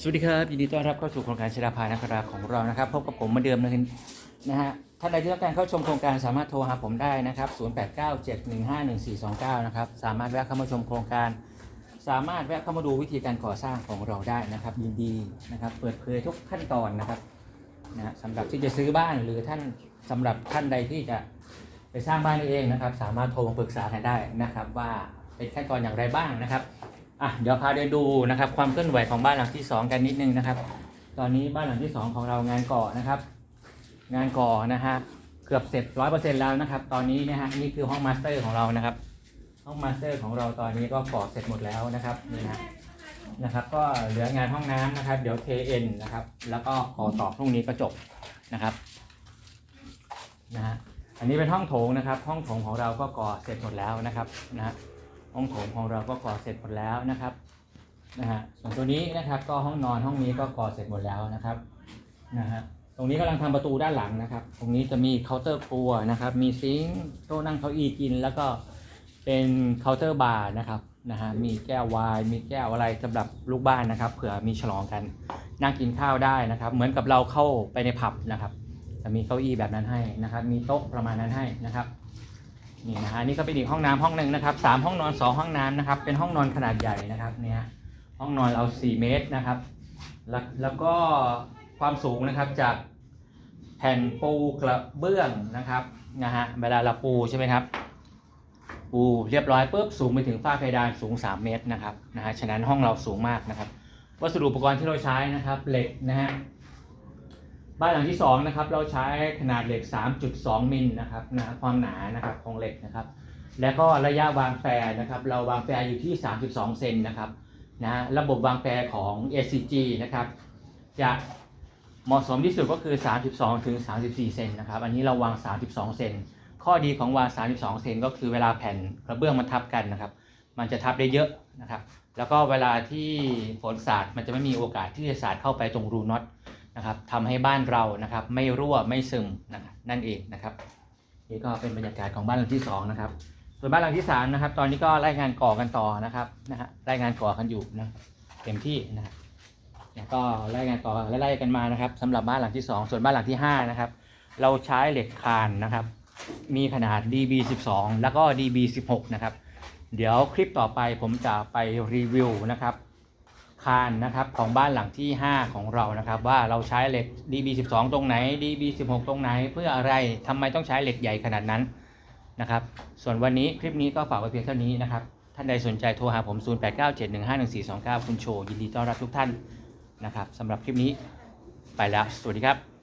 สวัสดีครับยินดีต้อนรับเข้าสู่โครงการชราภานักราของเรานะครับพบกับผมเหมือนเดิมเลยนะฮะท่านใดที่ต้องการเข้าชมโครงการสามารถโทรหาผมได้นะครับ 0897151429 นะครับสามารถแวะเข้ามาชมโครงการ สามารถแวะเข้ามาดูวิธีการก่อสร้างของเราได้นะครับ ยินดีนะครับ เปิดเผยทุกขั้นตอนนะครับนะฮะสำหรับที่จะซื้อบ้านหรือท่านสำหรับท่านใดที่จะไปสร้างบ้านเองนะครับ สามารถโทรมาปรึกษากันได้นะครับ ว่าเป็นขั้นตอนอย่างไรบ้างนะครับ อะเดี๋ยวพาเดินดูนะครับ ความเคลื่อนไหวของบ้านหลังที่ 2 กันนิดนึงนะครับ ตอนนี้บ้านหลังที่ 2 ของเรางานก่อนะครับ งานก่อนะฮะเกือบเสร็จร้อยเปอร์เซ็นต์แล้วนะครับ ตอนนี้นะฮะนี่คือห้องมาสเตอร์ของเรานะครับ ห้องมาสเตอร์ของเราตอนนี้ก็ก่อเสร็จหมดแล้วนะครับนี่นะนะครับ ก็เหลืองานห้องน้ำนะครับ เดี๋ยวเทเอ็นนะครับ แล้วก็ก่อต่อพรุ่งนี้ก็จบนะครับนะฮะอันนี้เป็นห้องโถงนะครับ ห้องโถงของเราก็ก่อเสร็จหมดแล้วนะครับนะฮะ ห้องโถงของเราก็ก่อเสร็จหมดแล้วนะครับนะฮะส่วนตัวนี้นะครับก็ห้องนอนห้องนี้ก็ก่อเสร็จหมดแล้วนะครับนะฮะตรงนี้กำลังทำประตูด้านหลังนะครับ ตรงนี้จะมีเคาน์เตอร์ครัวนะครับ มีซิงค์โต๊ะนั่งเก้าอี้กิน แล้วก็เป็นเคาน์เตอร์บาร์นะครับนะฮะมีแก้วไวน์มีแก้วอะไรสำหรับลูกบ้านนะครับเผื่อมีฉลองกันนั่งกินข้าวได้นะครับ เหมือนกับเราเข้าไปในผับนะครับจะมีเก้าอี้แบบนั้นให้นะครับ มีโต๊ะประมาณนั้นให้นะครับ นี่นะฮะนี่ก็เป็นอีกห้องน้ำห้องหนึ่งนะครับสามห้องนอนสองห้องน้ำนะครับ เป็นห้องนอนขนาดใหญ่นะครับเนี่ยห้องนอนเรา4เมตรนะครับ แล้วแล้วก็ความสูงนะครับจากแผ่นปูกระเบื้องนะครับนะฮะเวลาเราปูใช่ไหมครับ ปูเรียบร้อยปุ๊บสูงไปถึงฝ้าเพดานสูง 3 เมตรนะครับนะฮะฉะนั้นห้องเราสูงมากนะครับ วัสดุอุปกรณ์ที่เราใช้นะครับเหล็กนะฮะ บ้านหลังที่2นะครับเราใช้ขนาดเหล็ก 3.2 มิลนะครับนะความหนานะครับของเหล็กนะครับ แล้วก็ระยะวางแปรนะครับ เราวางแปรอยู่ที่ 32 เซนนะครับนะฮะระบบวางแปรของ ACG นะครับจะเหมาะสมที่สุดก็คือ 32 ถึง 34 เซนนะครับ อันนี้เราวาง 32 เซน ข้อดีของวาง 32 เซนก็คือเวลาแผ่นกระเบื้องมันทับกันนะครับ มันจะทับได้เยอะนะครับ แล้วก็เวลาที่ฝนสาดมันจะไม่มีโอกาสที่จะสาดเข้าไปตรงรูน็อต นะครับทำให้บ้านเรานะครับไม่รั่วไม่ซึมนะนั่นเองนะครับ นี่ก็เป็นบรรยากาศของบ้านหลังที่สองนะครับส่วนบ้านหลังที่สามนะครับ ตอนนี้ก็ไล่งานก่อกันต่อนะครับนะฮะไล่งานก่อกันอยู่นะเต็มที่นะฮะก็ไล่งานก่อไล่กันมานะครับสำหรับบ้านหลังที่สองส่วนบ้านหลังที่ห้านะครับเราใช้เหล็กคานนะครับ มีขนาด DB12 แล้วก็ DB16 นะครับ เดี๋ยวคลิปต่อไปผมจะไปรีวิวนะครับ คานนะครับของบ้านหลังที่ 5 ของเรานะครับ ว่าเราใช้เหล็ก DB12 ตรงไหน DB16 ตรงไหน เพื่ออะไรทำไมต้องใช้เหล็กใหญ่ขนาดนั้นนะครับ ส่วนวันนี้คลิปนี้ก็ฝากไว้เพียงเท่านี้นะครับ ท่านใดสนใจโทรหาผม 0897151429 คุณโชว์ยินดีต้อนรับทุกท่านนะครับสำหรับคลิปนี้ไปแล้ว สวัสดีครับ